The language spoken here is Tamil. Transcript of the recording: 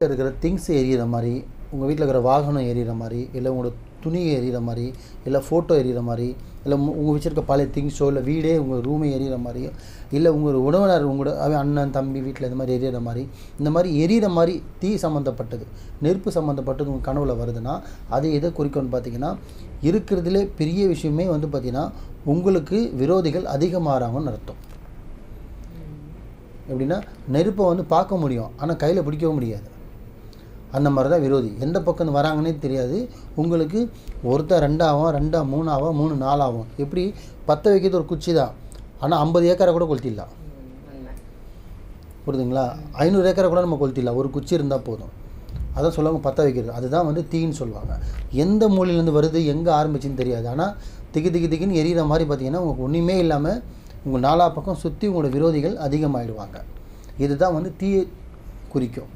வீட்டில் இருக்கிற திங்ஸ் எரியிற மாதிரி உங்கள் வீட்டில் இருக்கிற வாகனம் எரியிற மாதிரி இல்லை உங்களோட துணி எரியிற மாதிரி இல்லை ஃபோட்டோ எரியிற மாதிரி இல்லை உங்கள் வச்சுருக்க பழைய திங்ஸோ இல்லை வீடே உங்கள் ரூமே எரியிற மாதிரி இல்லை உங்கள் உணவினர் உங்களோட அண்ணன் தம்பி வீட்டில் இந்த மாதிரி எரியிற மாதிரி இந்த மாதிரி எரியிற மாதிரி தீ சம்மந்தப்பட்டது நெருப்பு சம்மந்தப்பட்டது உங்கள் கனவுல வருதுன்னா அது எதை குறிக்கும்னு பார்த்தீங்கன்னா இருக்கிறதுலே பெரிய விஷயமே வந்து பார்த்திங்கன்னா உங்களுக்கு விரோதிகள் அதிகமாகறாங்கன்னு அர்த்தம். எப்படின்னா நெருப்பை வந்து பார்க்க முடியும் ஆனால் கையில் பிடிக்கவும் முடியாது. அந்த மாதிரி தான் விரோதி. எந்த பக்கம் வராங்கன்னே தெரியாது. உங்களுக்கு ஒருத்தர் ரெண்டாகும் ரெண்டா மூணாகும் மூணு நாலாகும் எப்படி? பற்ற வைக்கிறது ஒரு குச்சி தான். ஆனால் ஐம்பது ஏக்கரை கூட கொளுத்திடலாம். புரியுதுங்களா? ஐநூறு ஏக்கரை கூட நம்ம கொளுத்திடலாம். ஒரு குச்சி இருந்தால் போதும். அதான் சொல்லுவாங்க பற்ற வைக்கிறது. அதுதான் வந்து தீன்னு சொல்லுவாங்க. எந்த மூலையிலேருந்து வருது எங்கே ஆரம்பிச்சுன்னு தெரியாது. ஆனால் திக்கு திக்கு திக்குன்னு எரியிற மாதிரி பார்த்தீங்கன்னா உங்களுக்கு ஒன்றுமே இல்லாமல் உங்கள் நாலா பக்கம் சுற்றி உங்களோட விரோதிகள் அதிகமாகிடுவாங்க இதுதான் வந்து தீயை குறிக்கும்.